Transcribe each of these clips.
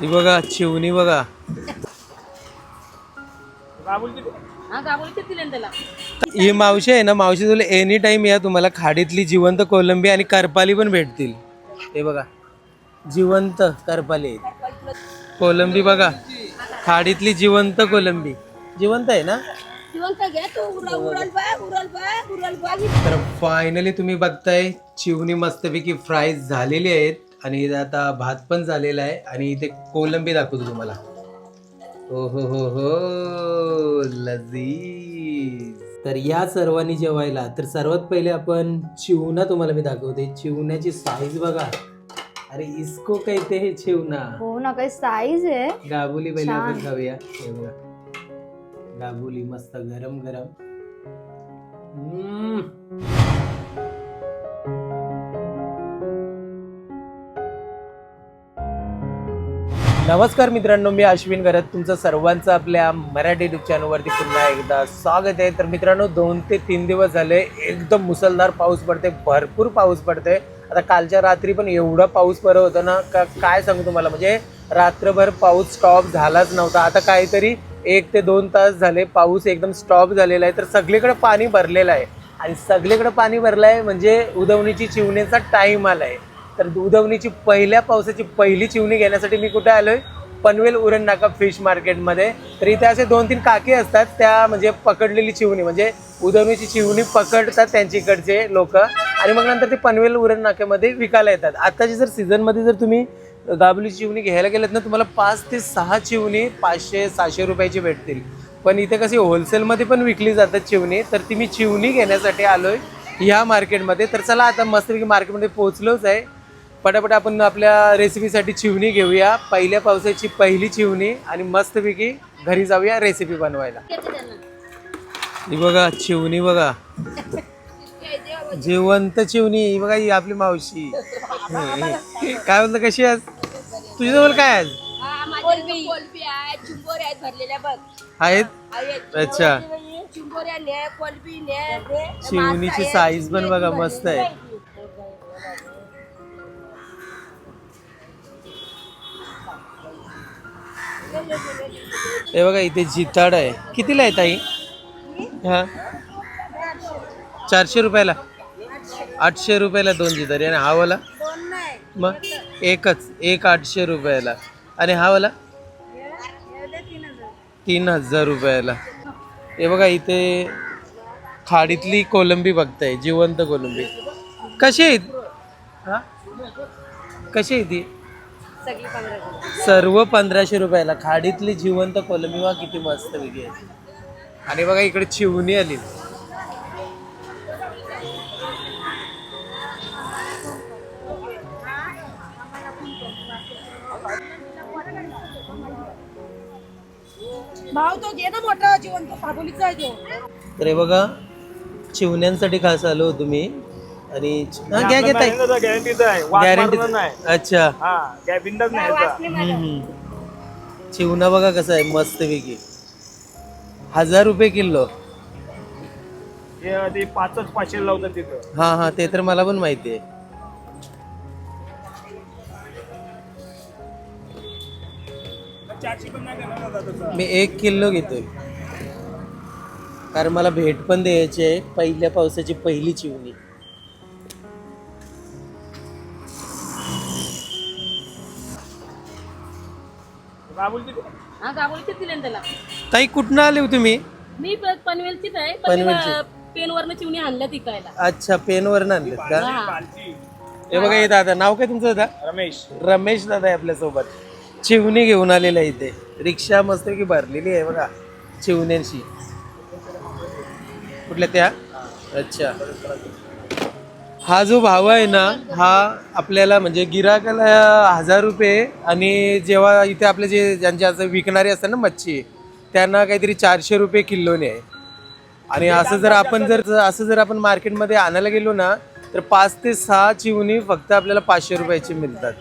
ही बघा चिवणी बघा. हा ही मावशी आहे ना मावशी तुला एनी टाइम या तुम्हाला खाडीतली जिवंत कोलंबी आणि करपाली पण भेटतील. हे बघा जिवंत करपाली आहेत. कोलंबी बघा खाडीतली जिवंत कोलंबी. जिवंत आहे ना? तर फायनली तुम्ही बघताय चिवणी मस्तपैकी फ्राय झालेली आहेत. आणि इथे आता भात पण झालेला आहे आणि इथे कोलंबी दाखवतो तुम्हाला. हो हो हो हो लजीज. तर या सर्वांनी जेवायला तर सर्वात पहिले आपण चिवणा तुम्हाला मी दाखवते. चिवण्याची साईज बघा. अरे इसको कहते हे चिवणा हो ना काही साईज आहे? गाबुली पहिले आपण. खाऊया. हे बघा. गाबुली मस्त गरम गरम हम्म. नमस्कार मित्रांनो मी अश्विन घरात तुमचं सर्वांचं आपल्या मराठी युट्यूब चॅनलवरती पुन्हा एकदा स्वागत आहे. तर मित्रांनो दोन ते तीन दिवस झाले एकदम मुसळधार पाऊस पडते भरपूर पाऊस पडते आता कालच्या रात्री पण एवढा पाऊस बरं होता ना का काय सांगू तुम्हाला? म्हणजे रात्रभर पाऊस स्टॉप झालाच नव्हता. आता काहीतरी एक ते दोन तास झाले पाऊस एकदम स्टॉप झालेला आहे. तर सगळीकडे पाणी भरलेलं आहे. आणि सगळीकडे पाणी भरलं आहे म्हणजे उदवणीची चिवणीचा टाईम आला आहे तर उधवणीची पहिल्या पावसाची पहिली चिवणी घेण्यासाठी मी कुठे आलोय? पनवेल उरण नाका फिश मार्केटमध्ये. तर इथे असे दोन तीन काके असतात त्या म्हणजे पकडलेली चिवणी म्हणजे उधवणीची चिवणी पकडतात त्यांच्याकडचे लोक. आणि मग नंतर ते पनवेल उरण नाक्यामध्ये विकायला येतात. आत्ताची जर सीझनमध्ये जर तुम्ही गाबुली चिवणी घ्यायला गेलात ना तुम्हाला पाच ते सहा चिवणी पाचशे सहाशे रुपयाची भेटतील. पण इथे कशी होलसेलमध्ये पण विकली जातात चिवणी तर ती मी चिवणी घेण्यासाठी आलोय ह्या मार्केटमध्ये. तर चला आता मस्तपैकी मार्केटमध्ये पोहोचलोच आहे. पटापट आपण आपल्या रेसिपीसाठी चिवणी घेऊया. पहिल्या पावसाची पहिली चिवणी आणि मस्तपैकी घरी जाऊया रेसिपी बनवायला. ही बघा चिवणी बघा. जिवंत चिवणी. ही बघा ही आपली मावशी. काय बोलतं कशी आज तुझ्याजवळ काय आज? आहेत अच्छा. चिवणीची साईज पण बघा मस्त आहे. हे बघा इथे जिताड आहे. कितीला आहे ताई? हा? चारशे रुपयाला. आठशे रुपयाला दोन जितारी. आणि हा वाला? मग एकच एक आठशे रुपयाला. आणि हा वाला? तीन हजार रुपयाला. हे बघा इथे खाडीतली कोलंबी बघताय जिवंत कोलंबी. कशी आहेत हां? कशी आहे ती? सगळी पंधरा सर्व पंधराशे रुपयाला. खाडीतली जिवंत कोलंबी वा किती मस्त वेगळी आहे. आणि बघा इकडे चिवणी आली. भाऊ तो घे ना मोठा जिवंत साबोलीचा आहे तो. तर हे बघा चिवण्यांसाठी खास आलो होतो मी. आणि हा घ्या घेत आहे गॅरंटीच आहे. वाद गॅरंटी नाही. अच्छा. हा काय बिंदाच नाही याचा. हम्म, हम्म. चिवणा बघा कसा आहे मस्त वेगळी हजार रुपये किलो. हे ते पाचच पाचशे लावतात तिथं. हा हा ते तर मला पण माहिती आहे. चारशे पण नाही देणार दादा तसं. मी एक किलो घेतोय. कारण मला भेट पण द्यायची आहे पहिल्या पावसाची पहिली चिवणी. हा त्याला. ताई कुठनं आले हो तुम्ही? मी प- पनवेलचीच आहे पण पनवेलची. पेन वरनं चिवणी आणल्या तिकायला अच्छा पेनवर आणलेत का? हा. हे बघा हे दादा नाव काय तुमचं दादा? रमेश. रमेश दादा आहे आपल्यासोबत. चिवणी घेऊन आलेला आहे इथे. रिक्षा मस्त की भरलेली आहे बघा चिवण्यांशी कुठल्या त्या? अच्छा. हा जो भाव आहे ना हा आपल्याला म्हणजे गिराकाला हजार रुपये आणि जेव्हा इथे आपले जे ज्यांचे असं विकणारे असतात ना मच्छी त्यांना काहीतरी चारशे रुपये किलोने आहे. आणि असं जर आपण जर असं जर आपण मार्केटमध्ये आणायला गेलो ना तर पाच ते सहा चिवणी फक्त आपल्याला पाचशे रुपयाची मिळतात.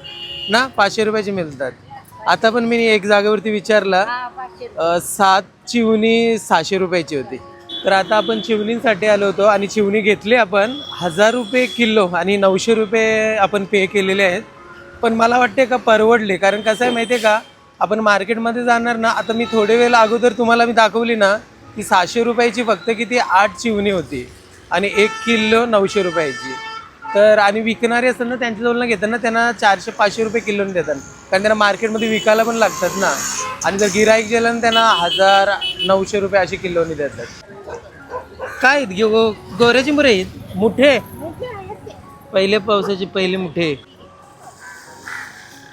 ना पाचशे रुपयाची मिळतात. आता पण मी एक जागेवरती विचारला सात चिवणी सहाशे रुपयाची होती. तर आता आपण चिवणींसाठी आलो होतो आणि चिवणी घेतली आपण. हजार रुपये किलो आणि नऊशे रुपये आपण पे केलेले आहेत. पण मला वाटते का परवडले? कारण कसं आहे माहिती आहे का? आपण मार्केटमध्ये जाणार ना आता मी थोडे वेळ अगोदर तुम्हाला मी दाखवली ना की सहाशे रुपयाची फक्त किती? आठ चिवणी होती. आणि एक किलो नऊशे रुपयाची. तर आणि विकणारे असताना त्यांच्याजवळ ना घेतात ना त्यांना चारशे पाचशे रुपये किलोने देतात. कारण त्यांना मार्केटमध्ये विकायला पण लागतात ना. आणि जर गिराईक गेलं ना त्यांना हजार नऊशे रुपये असे किलोने देतात. काय आहेत गे- गोऱ्याची मुरे आहेत? मुठे? पहिले पावसाचे पहिले मुठे.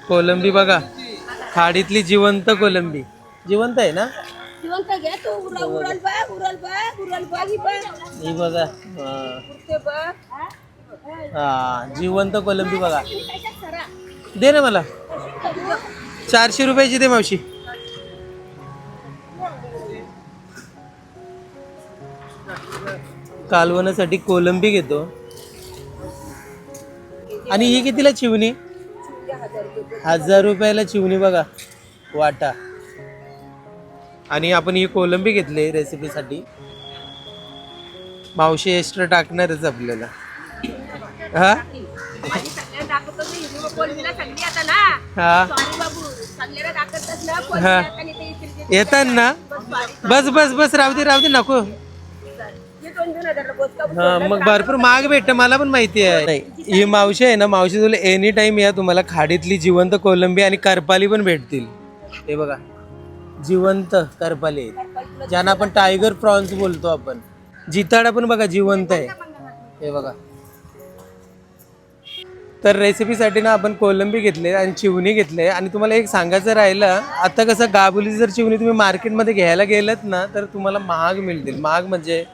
कोलंबी बघा. खाडीतली जिवंत कोलंबी. जिवंत आहे ना? जिवंत बघ ही बघ. जिवंत कोलंबी बघा. दे ना मला. चारशे रुपयाची दे मावशी. कालवणासाठी कोलंबी घेतो. आणि ही कितीला चिवणी? हजार रुपयाला चिवणी बघा. वाटा. आणि आपण ही कोलंबी घेतली रेसिपीसाठी. मावशी एक्स्ट्रा टाकणारच आपल्याला. हा? हा. हा. येतात ना. बस. बस बस राहू दे राहू दे नको. हे दोन दोन हजारला बोचका हा मग भरपूर महाग भेटतं मला पण माहिती आहे. नाही ही मावशी आहे ना मावशी तुला एनी टाइम या तुम्हाला खाडीतली जिवंत कोलंबी आणि करपाली पण भेटतील. हे बघा जिवंत करपाली आहेत. ज्यांना आपण टायगर प्रॉन्स बोलतो आपण. जिताडा पण बघा जिवंत आहे. हे बघा. तर रेसिपीसाठी ना आपण कोलंबी घेतले आणि चिवणी घेतले. आणि तुम्हाला एक सांगायचं राहिलं आता कसं गाबुली जर चिवणी तुम्ही मार्केटमध्ये घ्यायला गेलत ना तर तुम्हाला महाग मिळतील. महाग म्हणजे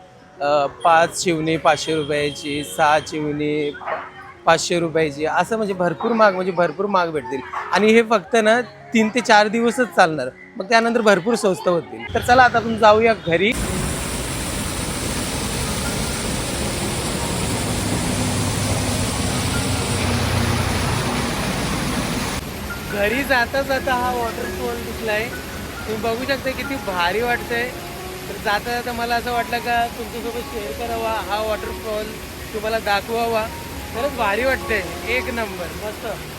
पाच चिवणी पाचशे रुपयाची सहा चिवणी पाचशे रुपयाची असं म्हणजे भरपूर महाग म्हणजे भरपूर महाग भेटतील. आणि हे फक्त ना तीन ते चार दिवसच चालणार. मग त्यानंतर भरपूर स्वस्त होतील. तर चला आता आपण जाऊया घरी. घरी जाता जाता हा वॉटरफॉल दिसलाय. तुम्ही बघू शकता किती भारी वाटतंय. तर जाता जाता मला असं वाटलं का तुमच्यासोबत शेअर करावा हा वॉटरफॉल तुम्हाला दाखवावा. खरंच भारी वाटतंय. एक नंबर मस्त.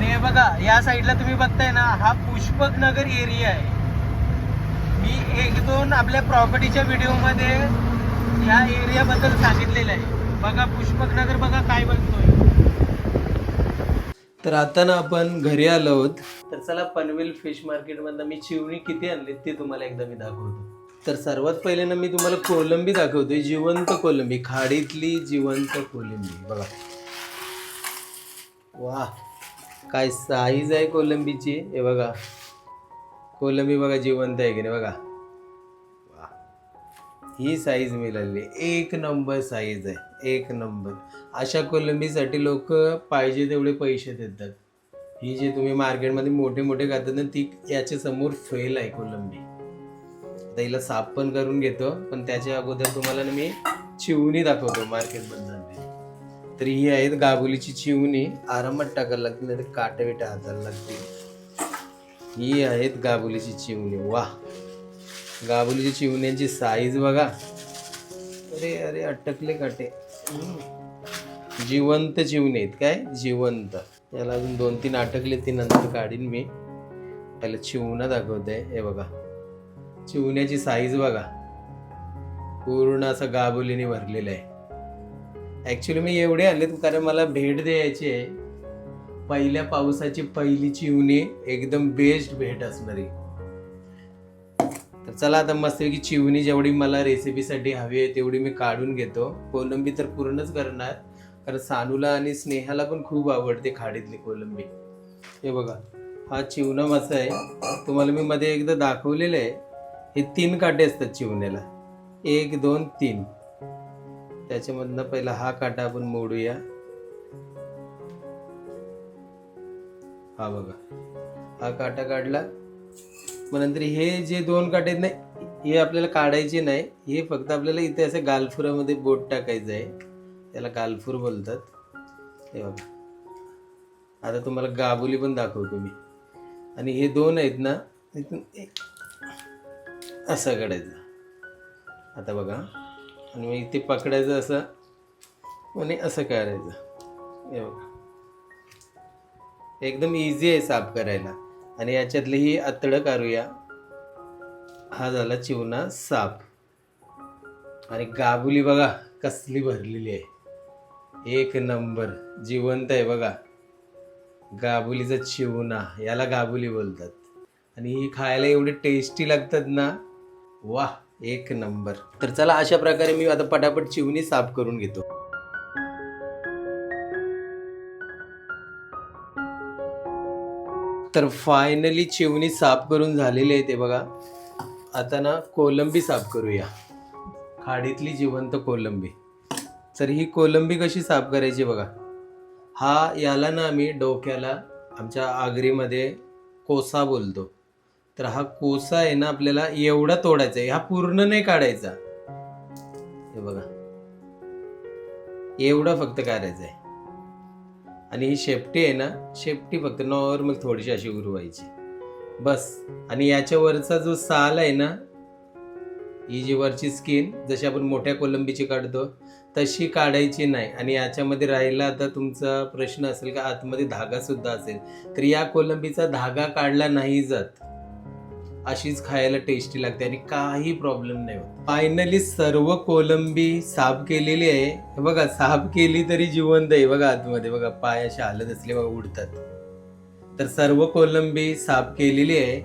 आणि हे बघा या साईडला तुम्ही बघताय ना हा पुष्पक नगर एरिया आहे. मी एक दोन आपल्या प्रॉपर्टीच्या व्हिडिओमध्ये या एरियाबद्दल सांगितलेलं आहे. बघा पुष्पक नगर बघा काय बनतोय. तर आता ना आपण घरी आलो आहोत. तर चला पनवेल फिश मार्केटमधनं मी चिवणी किती आणली ते तुम्हाला एकदा मी दाखवतो. तर सर्वात पहिले ना मी तुम्हाला कोलंबी दाखवतोय जिवंत कोलंबी खाडीतली जिवंत कोलंबी बघा. वा काय साईज आहे कोलंबीची? हे बघा. कोलंबी बघा जिवंत आहे की नाही बघा. ही साईज मिळाली. एक नंबर साईज आहे. एक नंबर. अशा कोलंबीसाठी लोक पाहिजे तेवढे पैसे देतात. ही जे तुम्ही मार्केटमध्ये मोठे मोठे खातात ना ती याच्या समोर फेल आहे कोलंबी. आता हिला साफ पण करून घेतो पण त्याच्या अगोदर तुम्हाला ना मी चिवणी दाखवतो मार्केटमधून. तर ही आहेत गाबुलीची चिवणी. आरामात टाकायला लागतील नाही तर काटे हाताला लागतील. ही आहेत गाबुलीची चिवणी. वा गाबुलीची चिवण्यांची साईज बघा. अरे अरे अटकले काटे. जिवंत चिवणे आहेत काय? जिवंत. याला अजून दोन तीन अटकले ते नंतर काढीन मी. त्याला चिवणा दाखवते हे बघा. चिवण्याची साईज बघा. पूर्ण असं गाबुलीने भरलेलं आहे. ऍक्च्युली मी एवढे आणलेत कारण मला भेट द्यायची आहे. पहिल्या पावसाची पहिली चिवणी एकदम बेस्ट भेट असणारी तर चला आता मस्तपैकी चिवणी जेवढी मला रेसिपीसाठी हवी आहे तेवढी मी काढून घेतो. कोलंबी तर पूर्णच करणार. कारण सानूला आणि स्नेहाला पण खूप आवडते खाडीतली कोलंबी. हे बघा हा चिवणा मस्त आहे. तुम्हाला मी मध्ये एकदा दाखवलेलं आहे. हे तीन काटे असतात चिवण्याला. एक दोन तीन. त्याच्यामधनं पहिला हा काटा आपण मोडूया. हा बघा. हा काटा काढला. मग नंतर हे जे दोन काटे आहेत ना हे आपल्याला काढायचे नाही. हे फक्त आपल्याला इथे असं गालफुरामध्ये बोट टाकायचं आहे. त्याला गालफूर बोलतात. हे बघा. आता तुम्हाला गाबुली पण दाखवतो मी. आणि हे दोन आहेत ना इथून एक असं काढायचं. आता बघा. आणि मग इथे पकडायचं असं आणि असं करायचं. हे बघा. एकदम इझी आहे साफ करायला. आणि याच्यातली ही आतडं काढूया. हा झाला चिवणा साफ. आणि गाबुली बघा कसली भरलेली आहे. एक नंबर जिवंत आहे बघा. गाबुलीचा चिवणा याला गाबुली बोलतात. आणि ही खायला एवढी टेस्टी लागतात ना. वाह! एक नंबर. तर चला अशा प्रकारे मी आता पटापट चिवणी साफ करून घेतो. तर फायनली चिवणी साफ करून झालेली आहे ते बघा. आता ना कोलंबी साफ करूया. खाडीतली जिवंत कोलंबी. तर ही कोलंबी कशी साफ करायची बघा. हा याला ना आम्ही डोक्याला आमच्या आगरीमध्ये कोसा बोलतो. तर हा कोसा आहे ना आपल्याला एवढा तोडायचा आहे. हा पूर्ण नाही काढायचा. हे बघा. एवढा फक्त काढायचा आहे. आणि ही शेपटी आहे ना शेपटी फक्त नॉर्मल थोडीशी अशी उरवायची. बस. आणि याच्यावरचा जो साल आहे ना ही जी वरची स्किन जशी आपण मोठ्या कोलंबीची काढतो तशी काढायची नाही. आणि याच्यामध्ये राहिला आता तुमचा प्रश्न असेल का आतमध्ये धागा सुद्धा असेल. तर या कोलंबीचा धागा काढला नाही जात. अशीच खायला टेस्टी लागते आणि काही प्रॉब्लेम नाही होत. फायनली सर्व कोलंबी साफ केलेली आहे. हे बघा साफ केली तरी जिवंत आहे बघा आतमध्ये. बघा पाय असे हालत असले बघा उडतात. तर सर्व कोलंबी साफ केलेली आहे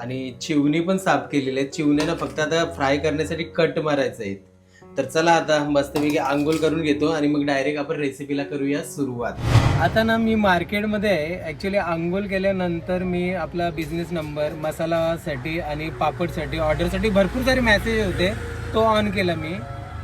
आणि चिवणी पण साफ केलेली आहे. चिवण्याला फक्त आता फ्राय करण्यासाठी कट मारायचं आहे. तर चला आता मस्तपैकी आंघोळ करून घेतो आणि मग डायरेक्ट आपण रेसिपीला करूया सुरुवात. आता ना मी मार्केटमध्ये आहे. ॲक्च्युली आंघोळ केल्यानंतर मी आपला बिझनेस नंबर मसालासाठी आणि पापडसाठी ऑर्डरसाठी भरपूर सारे मॅसेज होते. तो ऑन केला मी.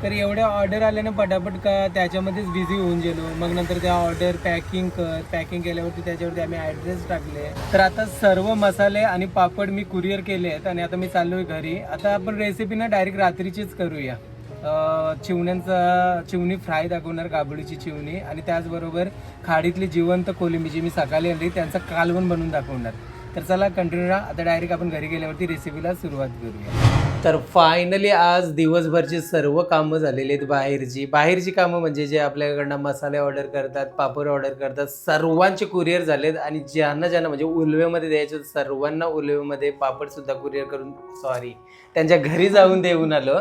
तर एवढ्या ऑर्डर आल्यानं पटापट का त्याच्यामध्येच बिझी होऊन गेलो. मग नंतर त्या ऑर्डर पॅकिंग कर पॅकिंग केल्यावरती त्याच्यावरती आम्ही ॲड्रेस टाकले. तर आता सर्व मसाले आणि पापड मी कुरिअर केले आहेत आणि आता मी चाललो आहे घरी. आता आपण रेसिपी ना डायरेक्ट रात्रीचीच करूया. चिवण्यांचा चिवणी फ्राय दाखवणार गाबडीची चिवणी. आणि त्याचबरोबर खाडीतली जिवंत कोलिंबी जी मी सकाळी आणली त्यांचं कालवण बनवून दाखवणार. तर चला कंटिन्यू राहा. आता डायरेक्ट आपण घरी गेल्यावरती रेसिपीला सुरुवात करूया. तर फायनली आज दिवसभरची सर्व कामं झालेली आहेत बाहेरची. बाहेरची कामं म्हणजे जे आपल्याकडनं मसाले ऑर्डर करतात पापड ऑर्डर करतात सर्वांचे कुरिअर झालेत आणि ज्यांना ज्यांना म्हणजे उलवेमध्ये द्यायचे सर्वांना उलवेमध्ये पापडसुद्धा कुरिअर करून सॉरी त्यांच्या घरी जाऊन देऊन आलो.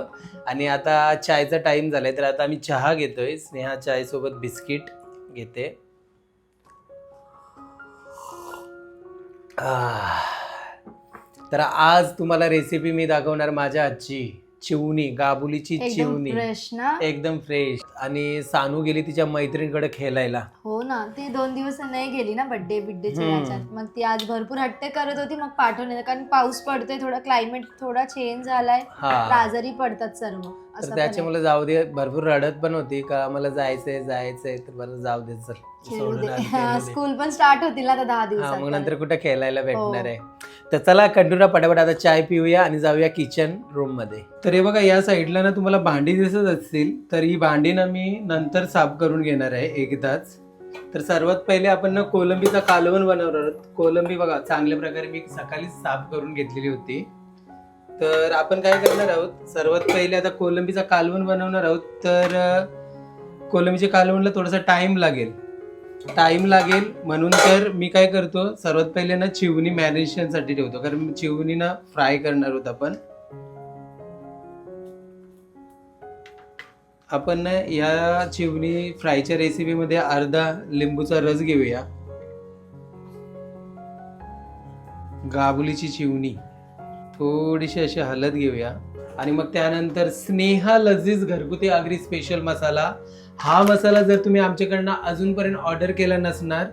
आणि आता चायचा टाईम झाला आहे तर आता आम्ही चहा घेतोय. स्नेहा चायसोबत बिस्किट घेते. तर आज तुम्हाला रेसिपी मी दाखवणार माझ्या आजची चिवणी गाबुलीची चिवणी. फ्रेश ना? एकदम फ्रेश आणि सानू गेली तिच्या मैत्रिणीकडे खेळायला हो ना ती दोन दिवस नाही गेली ना बर्थडे बिड्डेच्या मग ती आज भरपूर हट्ट करत होती मग पाठवून येतं कारण पाऊस पडतोय थोडा क्लायमेट थोडा चेंज झालाय. आजारी पडतात सर्व. त्याच्यामुळे जाऊ दे भरपूर रडत पण होती. का मला जायचंय जायचंय. तर मला जाऊ दे चल. स्कूल पण स्टार्ट होतील ना आता दहा हा मग नंतर कुठे खेळायला भेटणार हो. आहे? तर चला कंटिन्यू पटापट आता चाय पिऊया आणि जाऊया किचन रूममध्ये. तर हे बघा या साईडला ना तुम्हाला भांडी दिसत असतील तर ही भांडी ना मी नंतर साफ करून घेणार आहे एकदाच. तर सर्वात पहिले आपण ना कोलंबीचा कालवण बनवणार आहोत. कोलंबी बघा चांगल्या प्रकारे मी सकाळीच साफ करून घेतलेली होती. तर आपण काय करणार आहोत? सर्वात पहिले आता कोलंबीचा कालवण बनवणार आहोत. तर कोलंबीच्या कालवणला थोडासा टाइम लागेल. टाइम लागेल. म्हणून तर मी काय करतो सर्वात पहिले ना चिवणी मॅरिनेशनसाठी ठेवतो. कारण चिवणी ना फ्राय करणार आहोत आपण. आपण ना या चिवणी फ्रायच्या रेसिपीमध्ये अर्धा लिंबूचा रस घेऊया. गाबुलीची चिवणी. थोडीशी अशी हलत घेऊया. आणि मग त्यानंतर स्नेहा लजीज घरगुती आगरी स्पेशल मसाला. हा मसाला जर तुम्ही आमच्याकडनं अजूनपर्यंत ऑर्डर केला नसणार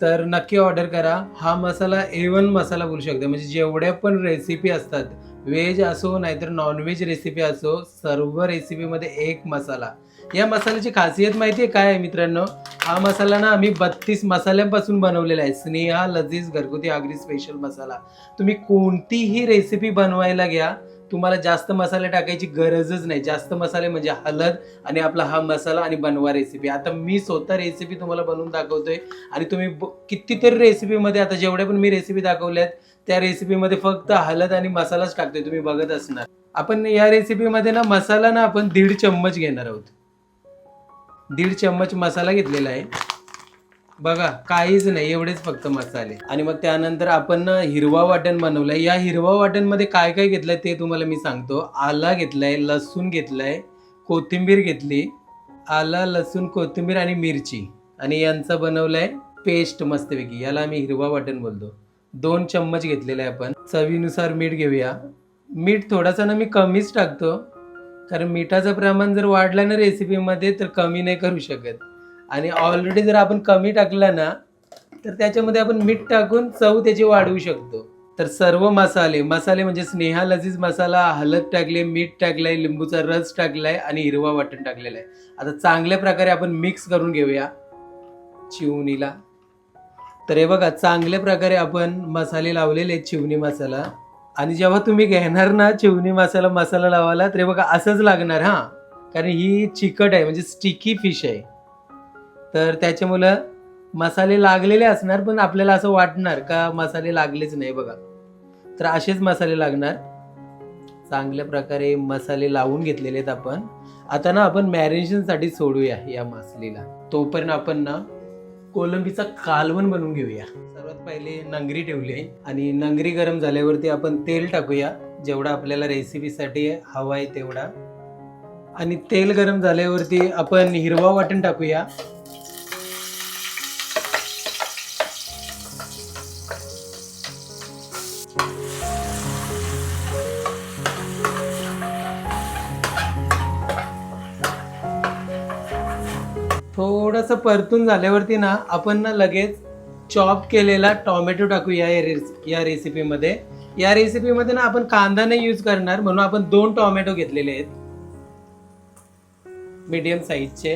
तर नक्की ऑर्डर करा. हा मसाला ए वन मसाला बोलू शकतो. म्हणजे जेवढ्या पण रेसिपी असतात व्हेज असो नाहीतर नॉनव्हेज रेसिपी असो सर्व रेसिपीमध्ये एक मसाला. या मसाल्याची खासियत माहिती आहे काय आहे मित्रांनो? हा मसाला ना आम्ही बत्तीस मसाल्यांपासून बनवलेला आहे. स्नेहा लजीज घरगुती आगरी स्पेशल मसाला. तुम्ही कोणतीही रेसिपी बनवायला घ्या. तुम्हाला जास्त मसाले टाकायची गरजच नाही. जास्त मसाले म्हणजे हळद आणि आपला हा मसाला आणि बनवा रेसिपी आता मी स्वतः रेसिपी तुम्हाला बनवून दाखवतोय आणि तुम्ही कितीतरी रेसिपीमध्ये आता जेवढ्या पण मी रेसिपी दाखवल्यात त्या रेसिपीमध्ये फक्त हळद आणि मसालाच टाकतोय. तुम्ही बघत असणार. आपण या रेसिपीमध्ये ना मसाला ना आपण दीड चम्मच घेणार आहोत. दीड चम्मच मसाला घेतलेला आहे. बघा काहीच नाही एवढेच फक्त मसाले. आणि मग त्यानंतर आपण ना हिरवा वाटण बनवलंय. या हिरवा वाटणमध्ये काय काय घेतलंय ते तुम्हाला मी सांगतो. आला घेतलाय लसूण घेतलाय कोथिंबीर घेतली. आला लसूण कोथिंबीर आणि मिरची. आणि यांचा बनवलाय पेस्ट मस्तपैकी. याला आम्ही हिरवा वाटण बोलतो. दोन चम्मच घेतलेले आहे आपण. चवीनुसार मीठ घेऊया. मीठ थोडासा ना मी कमीच टाकतो. कारण मिठाचं प्रमाण जर वाढलं ना रेसिपीमध्ये तर कमी नाही करू शकत. आणि ऑलरेडी जर आपण कमी टाकला ना तर त्याच्यामध्ये आपण मीठ टाकून चव त्याची वाढवू शकतो. तर सर्व मसाले मसाले म्हणजे स्नेहा लजीज मसाला हळद टाकले मीठ टाकलंय लिंबूचा रस टाकलाय आणि हिरवा वाटण टाकलेला आहे. आता चांगल्या प्रकारे आपण मिक्स करून घेऊया चिवणीला. तर हे बघा चांगल्या प्रकारे आपण मसाले लावलेले आहेत चिवणी मसाला. आणि जेव्हा तुम्ही घेणार ना चिवणी मसाला मसाला लावायला तर हे बघा असंच लागणार हां. कारण ही चिकट आहे म्हणजे स्टिकी फिश आहे. तर त्याच्यामुळं मसाले लागलेले असणार पण आपल्याला असं वाटणार का मसाले लागलेच नाही बघा. तर असेच मसाले लागणार. चांगल्या प्रकारे मसाले लावून घेतलेले आहेत आपण. आता ना आपण मॅरिनेशनसाठी सोडूया या मसालेला. तोपर्यंत आपण ना कोलंबीचा कालवण बनवून घेऊया. सर्वात पहिले नंगरी ठेवली आहे आणि नंगरी गरम झाल्यावरती आपण तेल टाकूया. जेवढा आपल्याला रेसिपीसाठी हवा आहे तेवढा. आणि तेल गरम झाल्यावरती आपण हिरवा वाटण टाकूया. थोडंसं परतून झाल्यावरती ना आपण ना लगेच चॉप केलेला टॉमॅटो टाकूया या रेस या रेसिपीमध्ये या रेसिपीमध्ये ना आपण कांदा नाही यूज करणार म्हणून आपण दोन टॉमॅटो घेतलेले आहेत. मीडियम साईजचे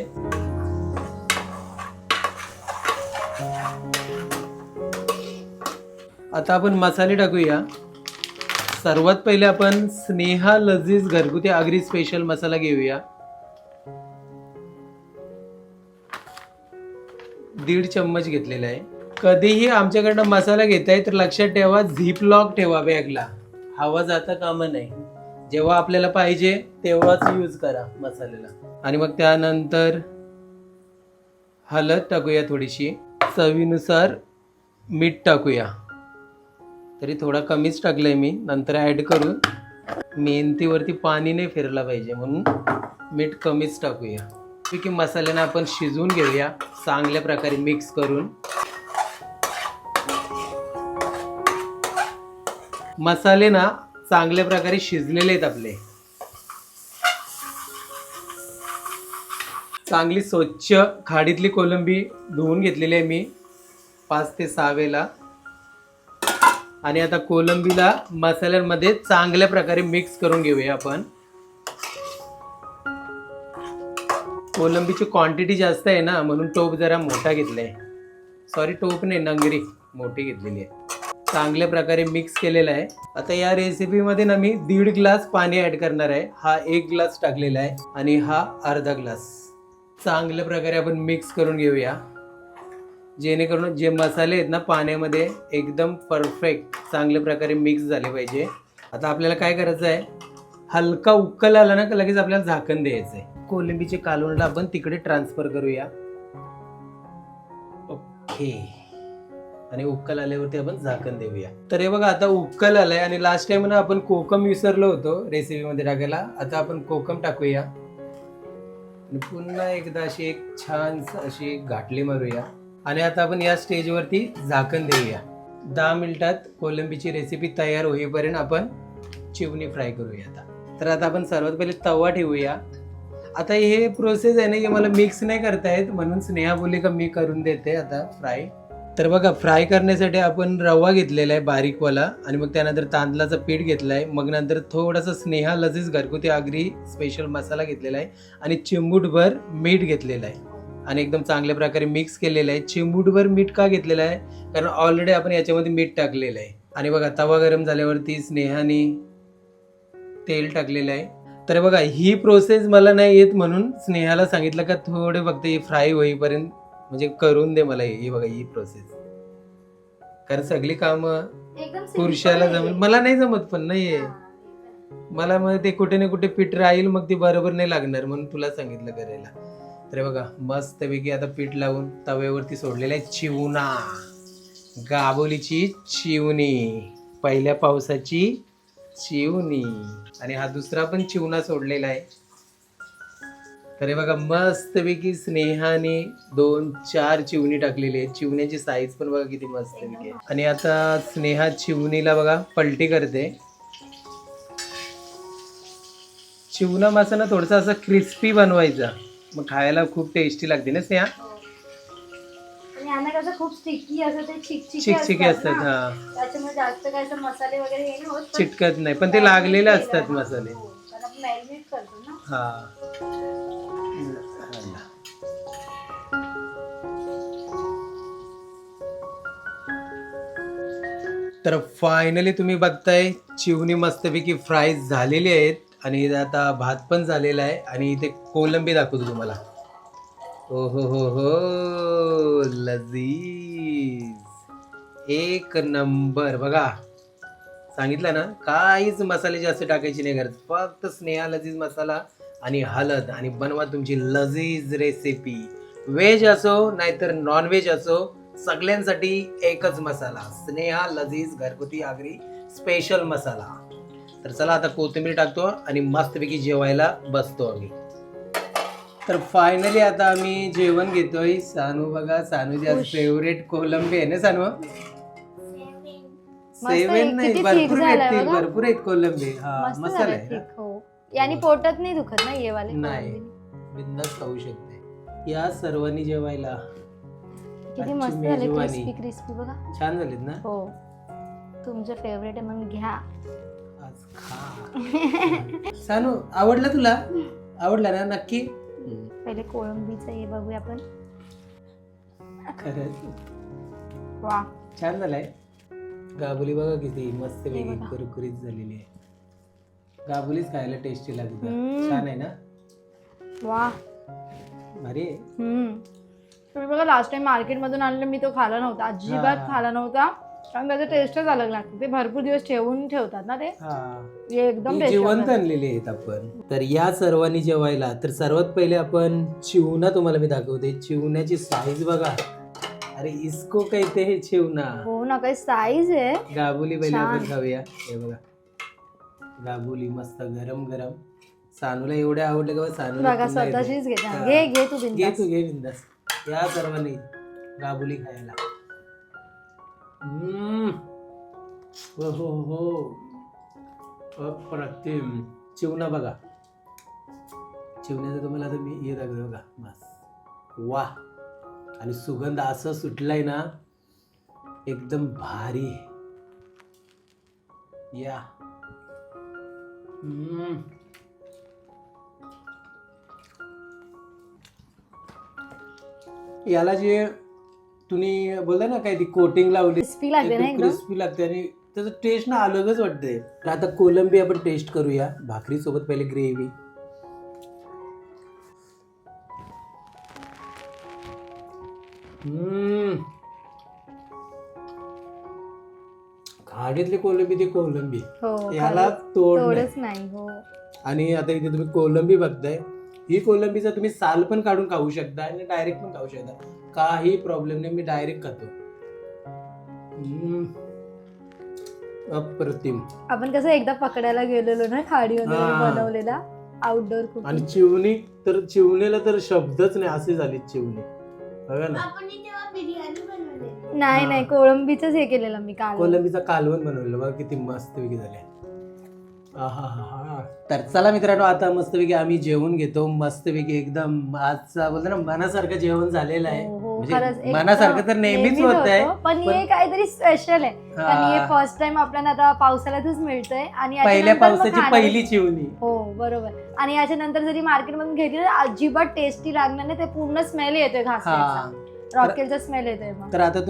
आता आपण मसाले टाकूया. सर्वात पहिले आपण स्नेहा लजीज घरगुती आगरी स्पेशल मसाला घेऊया. दीड चम्मच घेतलेला आहे. कधीही आमच्याकडनं मसाला घेताय तर लक्षात ठेवा झीप लॉक ठेवा बॅगला. हवा जाता कामं नाही जेव्हा आपल्याला पाहिजे तेव्हाच यूज करा मसाल्याला. आणि मग त्यानंतर हळद टाकूया थोडीशी. चवीनुसार मीठ टाकूया. तरी थोडा कमीच टाकलंय मी. नंतर ॲड करून मेहनतीवरती पाणी नाही फिरला पाहिजे म्हणून मीठ कमीच टाकूया. की मसाल्यानं आपण शिजवून घेऊया. चांगल्या प्रकारे मिक्स करून. मसाले ना चांगल्या प्रकारे शिजलेले आहेत आपले. चांगली स्वच्छ खाडीतली कोलंबी धुवून घेतलेली आहे मी. पाच ते सहा वेळेला. आणि आता कोलंबीला मसाल्यांमध्ये चांगल्या प्रकारे मिक्स करून घेऊया आपण. कोलंबीची क्वांटिटी जास्त आहे ना म्हणून टोप जरा मोठा घेतलाय. सॉरी टोप नाही नंगरी मोठी घेतलेली आहे. चांगल्या प्रकारे मिक्स केलेला आहे. आता या रेसिपीमध्ये ना मी दीड ग्लास पाणी ॲड करणार आहे. हा एक ग्लास टाकलेला आहे आणि हा अर्धा ग्लास चांगल्या प्रकारे आपण मिक्स करून घेऊया. जेणेकरून जे मसाले आहेत ना पाण्यामध्ये एकदम परफेक्ट चांगल्या प्रकारे मिक्स झाले पाहिजे. आता आपल्याला काय करायचं आहे? हलका उकल आला ना का लगेच आपल्याला झाकण द्यायचं आहे कोलंबीचे कालवणला आपण तिकडे ट्रान्सफर करूया. ओके. आणि उक्कल आल्यावरती आपण झाकण देऊया. तर हे बघा आता उक्कल आलाय आणि लास्ट टाइम ना आपण कोकम विसरलो होतो रेसिपीमध्ये टाकायला. आता आपण कोकम टाकूया. आणि पुन्हा एकदा अशी एक छान अशी घाटली मारूया. आणि आता आपण या स्टेजवरती झाकण देऊया. दहा मिनिटात कोलंबीची रेसिपी तयार होईपर्यंत आपण चिवणी फ्राय करूया आता. तर आता आपण सर्वात पहिले तवा ठेवूया. आता हे प्रोसेस आहे ना की मला मिक्स नाही करता येत म्हणून स्नेहा बोली का मी करून देते आता फ्राय तर बघा फ्राय करण्यासाठी आपण रवा घेतलेला आहे बारीकवाला आणि मग त्यानंतर तांदळाचं पीठ घेतलं आहे मग नंतर थोडासा स्नेहा लजीज घरगुती आगरी स्पेशल मसाला घेतलेला आहे आणि चिंबूटभर मीठ घेतलेलं आहे. आणि एकदम चांगल्या प्रकारे मिक्स केलेलं आहे. चिंबूटभर मीठ का घेतलेलं आहे? कारण ऑलरेडी आपण याच्यामध्ये मीठ टाकलेलं आहे. आणि बघा तवा गरम झाल्यावरती स्नेहाने तेल टाकलेलं आहे. तर बघा ही प्रोसेस मला नाही येत म्हणून स्नेहाला सांगितलं का थोडे फक्त ही फ्राय होईपर्यंत म्हणजे करून दे मला ही बघा ही प्रोसेस कारण सगळी कामं पुरुषाला. जमत मला नाही जमत पण नाहीये. हा. मला मग ते कुठे ना कुठे पीठ राहील मग ती बरोबर नाही लागणार म्हणून तुला सांगितलं करायला. तर बघा मस्तपैकी आता पीठ लावून तव्यावरती सोडलेला आहे चिवणा गाबोलीची चिवणी. पहिल्या पावसाची चिवणी. आणि हा दुसरा पण चिवणा सोडलेला आहे. तर हे बघा मस्तपैकी स्नेहाने दोन चार चिवणी टाकलेली आहे चिवण्याची साईज पण बघा किती मस्तपैकी आहे. आणि आता स्नेहा चिवणीला बघा पलटी करते. चिवणा मासा ना थोडासा असा क्रिस्पी बनवायचा. मग खायला खूप टेस्टी लागते ना स्नेहा? हो. आणि यांना कसं खूप स्टिकी असं ते चिकचिकी चिकचिकी असतात ना. हा. त्याच्यामुळे जास्त काय असं मसाले वगैरे हे नाही होत पण चिटकत नाही. पण ते लागलेले असतात मसाले. हो, कारण आपण मॅरिनेट करतो ना. हा. तर फायनली तुम्ही बघताय चिवणी मस्तपैकी फ्राय झालेली आहेत. आणि इथे आता भात पण झालेला आहे. आणि इथे कोलंबी दाखवतो तुम्हाला. ओ हो हो हो लजीज. एक नंबर. बघा सांगितलं ना काहीच मसाले जास्त टाकायची नाही गरज. फक्त स्नेहा लजीज मसाला आणि हळद आणि बनवा तुमची लजीज रेसिपी व्हेज असो नाहीतर नॉनव्हेज असो सगळ्यांसाठी एकच मसाला. स्नेहा लजीज घरगुती आगरी स्पेशल मसाला. तर चला आता कोथिंबीर टाकतो आणि मस्तपैकी जेवायला बसतो आम्ही. तर फायनली आता आम्ही जेवण घेतोय. सानू बघा सानूची आज. फेवरेट कोलंबी आहे ना सानू? सेवन नाही भरपूर आहेत. भरपूर आहेत कोलंबी. हा मसाला आहे. हो. याने पोटात नाही दुखत ना ये वाले नाही. बिंदास खाऊ शकते. या सर्वांनी जेवायला. किती मस्त झाले. क्रिस्पी क्रिस्पी बघा. छान झालीत ना? हो. तुमचं फेवरेट आहे म्हणून घ्या. आज खा. सानू आवडला तुला? आवडला ना नक्की? पहिले कोळंबीचं हे बघूया आपण. वा. छान झालाय. गाबुली बघा किती मस्त वेगळी. कुरकुरीत झालेली आहे. गाबुलीच खायला टेस्टी लागते. छान आहे ना? वा. भारी. तुम्ही बघा लास्ट टाइम मार्केटमधून आणलं मी तो खाला नव्हता. अजिबात. खाला नव्हता. कारण त्याचं टेस्टच अलग लागतं. ते भरपूर दिवस ठेवून ठेवतात ना ते. हा. हे एकदम टेस्ट जिवंत आणलेली आहेत आपण. तर या सर्वांनी जेवायला तर सर्वात पहिले आपण चिवणा तुम्हाला मी दाखवते. चिवण्याची साईज बघा. अरे इसको कहते हे चिवणा. हो ना काही साईज आहे. गाबुली पहिले आपण छान. खाऊया. हे बघा. गाबुली मस्त गरम गरम. सानूला एवढे आवडले का सानूला बघा पुन्हा येते. स्वतःचीच घेते. हा. घे घे तू घे बिंदास तू घे बिंदास. या सर्वांनी गाबुली खायला. हो हो हो. अप्रतिम. चिवणा बघा. चिवण्याचं तुम्हाला आता मी हे दाखवतो बघा. बस. वा. आणि सुगंध असं सुटलाय ना एकदम भारी. या. याला जे तुम्ही बोलता ना काय ती कोटिंग लावली? क्रिस्पी लागते ना एकदम? क्रिस्पी लागते आणि त्याचं टेस्ट ना अलगच वाटते. तर आता कोलंबी आपण टेस्ट करूया. भाकरी सोबत पहिले ग्रेव्ही खाडीतली कोलंबी ती कोलंबी. हो याला. तोड नाही हो. आणि आता इथे तुम्ही कोलंबी बघताय. ही कोलंबीचा तुम्ही साल पण काढून खाऊ शकता आणि डायरेक्ट पण खाऊ शकता काही प्रॉब्लेम नाही मी डायरेक्ट खातो. अप्रतिम आपण कसं एकदा पकडायला गेलेलो ना खाडी हा. बनवलेला आउटडोर आणि कुकिंग चिवणी तर चिवणीला तर शब्दच नाही असे झाली चिवणी बघा ना आपण तेव्हा बिर्याणी बनवलेली नाही हा. नाही कोळंबीच हे केलेलं मी काल कोलंबीचा कालवण बनवलेलं बघा किती मस्तपैकी झाले आहाहाहा. तर चला मित्रांनो आता मस्तपैकी आम्ही जेवण घेतो. मस्तपैकी एकदम आजचा बोलतो ना मनासारखं जेवण झालेलं आहे. हो, हो, म्हणजे मनासारखं तर नेहमीच होत आहे पण हे काहीतरी स्पेशल आहे. कारण हे. फर्स्ट टाइम आपल्याला आता पावसाळ्यातच मिळतंय आणि पहिल्या पावसाची पहिली चिवणी. हो बरोबर. आणि याच्यानंतर जरी मार्केटमधून घेतली तर अजिबात टेस्टी लागणार नाही ते पूर्ण स्मेल येतोय घास रॉकेलचा स्मेल येतोय तर आता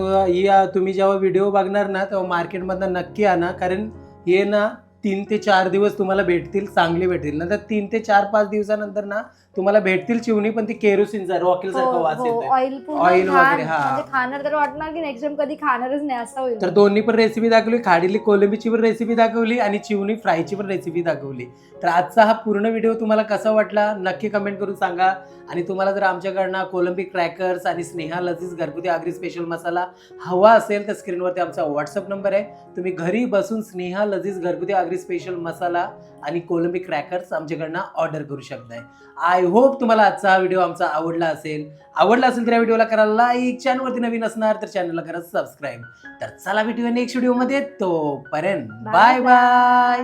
तुम्ही जेव्हा व्हिडिओ बघणार ना तेव्हा मार्केटमधनं नक्की आणा कारण हे ना तीन ते चार दिवस तुम्हाला भेटतील चांगली भेटतील. नंतर तीन ते चार पाच दिवसानंतर ना तुम्हाला भेटतील चिवणी पण ती केरोसिनचा रॉकेल सारखं वास येतोय ऑइल Oil वगैरे, हा. म्हणजे खाणार तर वाटणार की नेक्स्ट टाइम कधी खाणारच नाही असं होईल. तर दोन्ही पण रेसिपी दाखवली खाडीली कोलंबीची पण रेसिपी दाखवली आणि चिवणी फ्रायची पण रेसिपी दाखवली. तर आजचा हा पूर्ण व्हिडिओ तुम्हाला कसा वाटला नक्की कमेंट करून सांगा. आणि तुम्हाला जर आमच्याकडनं कोलंबी क्रॅकर्स आणि स्नेहा लजीज घरगुती आगरी स्पेशल मसाला हवा असेल तर स्क्रीनवरती आमचा व्हॉट्सअप नंबर आहे. तुम्ही घरी बसून स्नेहा लजीज घरगुती आगरी स्पेशल मसाला आणि कोलंबी क्रॅकर्स आमच्याकडनं ऑर्डर करू शकताय. आय होप तुम्हाला आजचा हा व्हिडिओ आमचा आवडला असेल. आवडला असेल तर या व्हिडिओला करा लाईक चॅनलवरती नवीन असणार तर चॅनलला करा सबस्क्राईब तर चला भेटूया नेक्स्ट व्हिडिओमध्ये तोपर्यंत. Bye bye